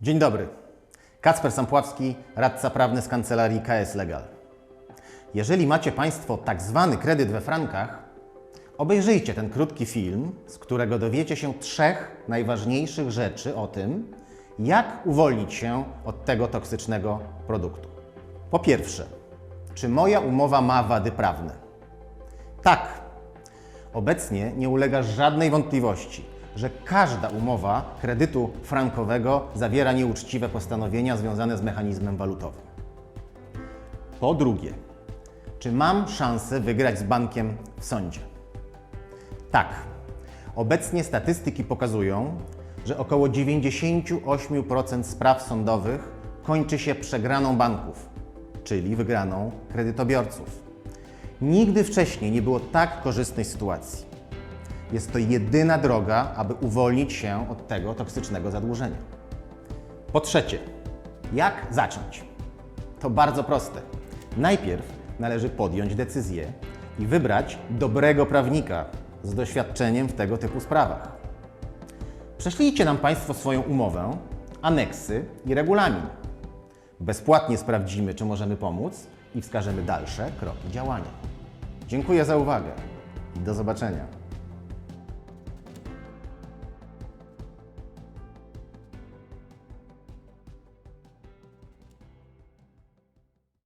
Dzień dobry. Kacper Sampławski, radca prawny z kancelarii KS Legal. Jeżeli macie Państwo tak zwany kredyt we frankach, obejrzyjcie ten krótki film, z którego dowiecie się trzech najważniejszych rzeczy o tym, jak uwolnić się od tego toksycznego produktu. Po pierwsze, czy moja umowa ma wady prawne? Tak. Obecnie nie ulega żadnej wątpliwości, że każda umowa kredytu frankowego zawiera nieuczciwe postanowienia związane z mechanizmem walutowym. Po drugie, czy mam szansę wygrać z bankiem w sądzie? Tak. Obecnie statystyki pokazują, że około 98% spraw sądowych kończy się przegraną banków, czyli wygraną kredytobiorców. Nigdy wcześniej nie było tak korzystnej sytuacji. Jest to jedyna droga, aby uwolnić się od tego toksycznego zadłużenia. Po trzecie, jak zacząć? To bardzo proste. Najpierw należy podjąć decyzję i wybrać dobrego prawnika z doświadczeniem w tego typu sprawach. Prześlijcie nam Państwo swoją umowę, aneksy i regulamin. Bezpłatnie sprawdzimy, czy możemy pomóc i wskażemy dalsze kroki działania. Dziękuję za uwagę i do zobaczenia.